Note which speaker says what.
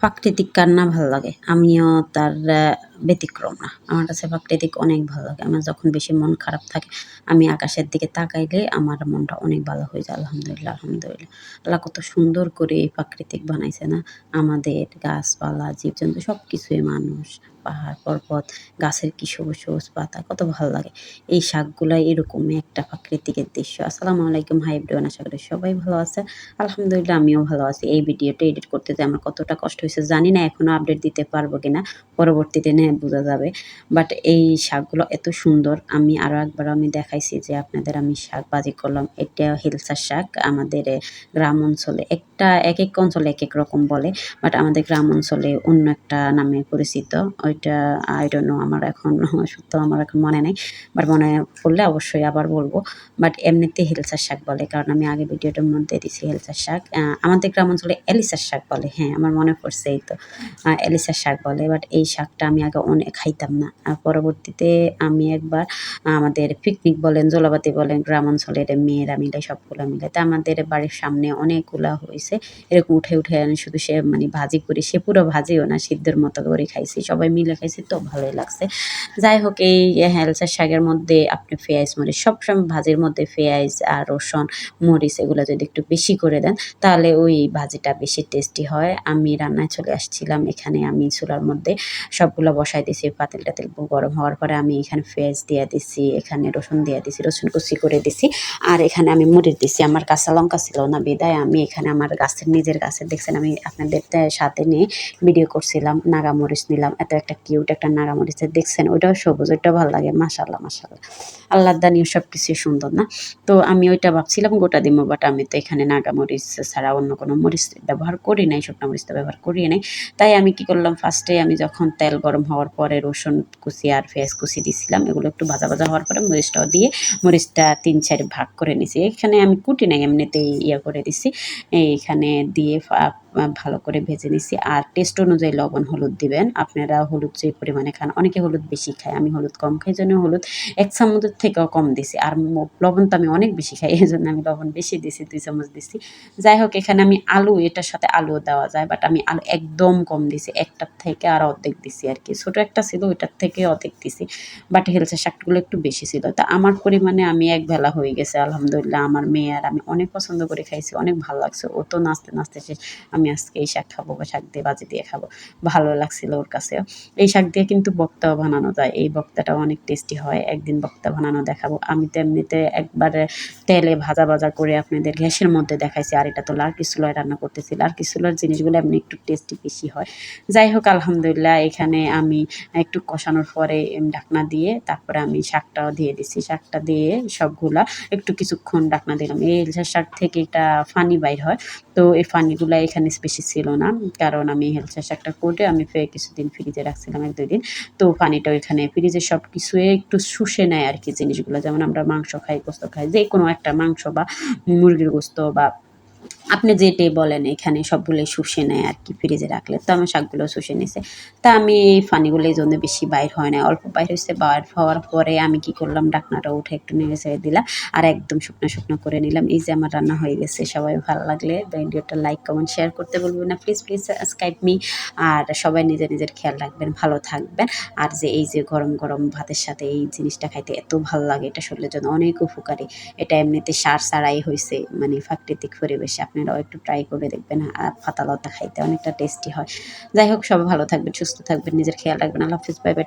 Speaker 1: প্রাকৃতিক কান্না ভালো লাগে। আমিও তার ব্যতিক্রম না। আমার কাছে প্রাকৃতিক অনেক ভালো লাগে। আমার যখন বেশি মন খারাপ থাকে, আমি আকাশের দিকে তাকাইলে আমার মনটা অনেক ভালো হয়ে যায়। আলহামদুলিল্লাহ আলহামদুলিল্লাহ। আল্লাহ কত সুন্দর করে এই প্রাকৃতিক বানাইছে না? আমাদের গাছপালা, জীবজন্তু সব কিছুই মানুষ, পাহাড়, পর্বত, গাছের কি সবুজ সবুজ পাতা, কত ভালো লাগে। এই শাকগুলা এরকমই একটা প্রাকৃতিকের দৃশ্য। আসসালামু আলাইকুম। হাই এভরিওয়ান, আশা করি সবাই ভালো আছে আলহামদুলিল্লাহ, আমিও ভালো আছি। এই ভিডিওটা এডিট করতে যে আমার কতটা কষ্ট হয়েছে জানি না, এখনও আপডেট দিতে পারব কিনা। পরবর্তীতে বোঝা যাবে। বাট এই শাকগুলো এত সুন্দর। আমি আরও একবার আমি দেখাইছি যে আপনাদের আমি শাক বাজি করলাম। এটা হিলসার শাক। আমাদের গ্রাম অঞ্চলে একটা এক এক অঞ্চলে এক এক রকম বলে। বাট আমাদের গ্রাম অঞ্চলে অন্য একটা নামে পরিচিত। ওইটা আই আমার এখন সত্য আমার এখন মনে নেই। বাট মনে পড়লে অবশ্যই আবার বলব। বাট এমনিতে হেলসার শাক বলে। কারণ আমি আগে ভিডিওটার মধ্যে দিছি হেলসার শাক। আমাদের গ্রাম অঞ্চলে এলিসার শাক বলে। হ্যাঁ আমার মনে পড়ছে এই তো। এলিসার শাক বলে। বাট এই শাকটা আমি আগে অনেক খাইতাম না। পরবর্তীতে আমি একবার আমাদের পিকনিক বলেন, জলাবাতি বলেন গ্রাম অঞ্চলের মেয়েরা মিলে, সবগুলো মিলে। তা আমাদের বাড়ির সামনে অনেকগুলা হয়েছে এরকম উঠে উঠে শুধু সে মানে ভাজি করি, সে পুরো ভাজিও না, সিদ্ধর মতো করে খাইছি। সবাই মিলে খাইছি তো ভালোই লাগছে। যাই হোক, এই হেলসার শাকের মধ্যে আপনি পেঁয়াজ, মরিচ, সবসময় ভাজির মধ্যে পেঁয়াজ আর রসুন, মরিচ এগুলো যদি একটু বেশি করে দেন, তাহলে ওই ভাজিটা বেশি টেস্টি হয়। আমি রান্নায় চলে আসছিলাম। এখানে আমি চুলার মধ্যে সবগুলো বসাই দিছি, পাতিল টাতিল গরম হওয়ার পরে আমি এখানে পেঁয়াজ দিয়ে দিছি, এখানে রসুন দিয়ে দিছি, রসুন কুচি করে দিছি, আর এখানে আমি মরিচ দিছি। আমার কাঁচা লঙ্কা ছিল না, বিদায় আমি এখানে আমার গাছের, নিজের গাছের, দেখছেন আমি আপনাদের সাথে নিয়ে ভিডিও করছিলাম, নাগামরিচ নিলাম, এত একটা কিউট একটা নাগা নাগামরিচের, দেখছেন ওইটাও সবুজ, ওইটাও ভালো লাগে মাশাল্লাহ মাশাল্লাহ আল্লাহ দানিও সব কিছুই সুন্দর না? তো আমি ওইটা ভাবছিলাম, গোটা দিমো বাট আমি তো এখানে নাগামরিচ ছাড়া অন্য কোনো মরিচ ব্যবহার করি নাই, শুকনো মরিচ তো ব্যবহার করি নাই। তাই আমি কি করলাম ফার্স্টে আমি যখন তেল গরম হওয়ার পরে রসুন কুচি আর পেঁয়াজ কুচি দিছিলাম, এগুলো একটু ভাজা ভাজা হওয়ার পরে মরিচটাও দিয়ে মরিচটা তিন চার ভাগ করে নিছি। এখানে আমি কুটি নাই, এমনিতেই ইয়ে করে দিছি। এইখানে দিয়ে ভালো করে ভেজে নিছি। আর টেস্ট অনুযায়ী লবণ, হলুদ দিবেন। আপনারা হলুদ যে পরিমাণে খান, অনেকে হলুদ বেশি খায়, আমি হলুদ কম খাই জন্য হলুদ এক চামচের থেকেও কম দিছি। আর লবণ তো আমি অনেক বেশি খাই এই জন্য আমি লবণ বেশি দিছি, দুই চামচ দিছি। যাই হোক, এখানে আমি আলু, এটার সাথে আলুও দেওয়া যায় বাট আমি আলু একদম কম দিছি, একটার থেকে আর অর্ধেক দিছি আর কি। ছোটো একটা ছিল, ওইটার থেকে অর্ধেক দিছি। বাট হেলসের শাকগুলো একটু বেশি ছিল। তা আমার পরিমাণে আমি এক বেলা হয়ে গেছে, আলহামদুলিল্লাহ। আমার মেয়ে আর আমি অনেক পছন্দ করে খাইছি, অনেক ভালো লাগছে। ও তো নাচতে নাচতে শেষ আমি আজকে এই শাক খাব বা শাক দিয়ে বাজি দিয়ে খাব। ভালো লাগছিল ওর কাছেও এই শাক দিয়ে কিন্তু বক্তাও বানানো যায়। এই বক্তাটাও অনেক টেস্টি হয়। একদিন বক্তা বানানো দেখাবো। আমি তো এমনিতে একবারে তেলে ভাজা ভাজা করে আপনাদের গ্যাসের মধ্যে দেখাইছি, আর এটা তো লার্কি চুলায় রান্না করতেছি। লার্কি চুলার জিনিসগুলো এমনি একটু টেস্টি বেশি হয়। যাই হোক, আলহামদুলিল্লাহ, এখানে আমি একটু কষানোর পরে ঢাকনা দিয়ে তারপরে আমি শাকটাও দিয়ে দিছি। শাকটা দিয়ে সবগুলা একটু কিছুক্ষণ ঢাকনা দিলাম। এই হেলসার শাক থেকে একটা ফানি বাইর হয়। তো এই ফানিগুলো এখানে বেশি ছিল না, কারণ আমি হেলসার শাকটা করে আমি কিছুদিন ফ্রিজে রাখছিলাম এক দুই দিন। তো পানিটা ওইখানে ফ্রিজে সব কিছু একটু শুষে নেয় আর কি জিনিসগুলো। যেমন আমরা মাংস খাই গোস্ত খাই যে কোনো একটা মাংস বা মুরগির গোস্ত বা আপনি যেটাই বলেন, এখানে সবগুলোই শুষে নেয় আর কি ফ্রিজে রাখলে। তো আমার শাকগুলো শুষে নিছে। তা আমি এই ফানিগুলো এই জন্য বেশি বাইর হয় না অল্প বাইর হয়েছে বাইর হওয়ার পরে আমি কি করলাম, ডাকনাটা উঠে একটু নেড়ে ছেড়ে দিলাম আর একদম শুকনো শুকনো করে নিলাম। এই যে আমার রান্না হয়ে গেছে, সবাই ভালো লাগলে ভিডিওটা লাইক কমেন্ট শেয়ার করতে বলবেন না। প্লিজ প্লিজ সাবস্ক্রাইব মি আর সবাই নিজের নিজের খেয়াল রাখবেন, ভালো থাকবেন। আর যে এই যে গরম গরম ভাতের সাথে এই জিনিসটা খাইতে এত ভালো লাগে, এটা শরীরের জন্য অনেক উপকারী। এটা এমনিতে সার ছাড়াই হয়েছে মানে প্রাকৃতিক পরিবেশে। আপনারাও একটু ট্রাই করে দেখবেন আর পাতা লতা খাইতে অনেকটা টেস্টি হয়। যাই হোক, সবাই ভালো থাকবেন, সুস্থ থাকবেন, নিজের খেয়াল রাখবেন। আল্লাহ হাফিজ বাই বাই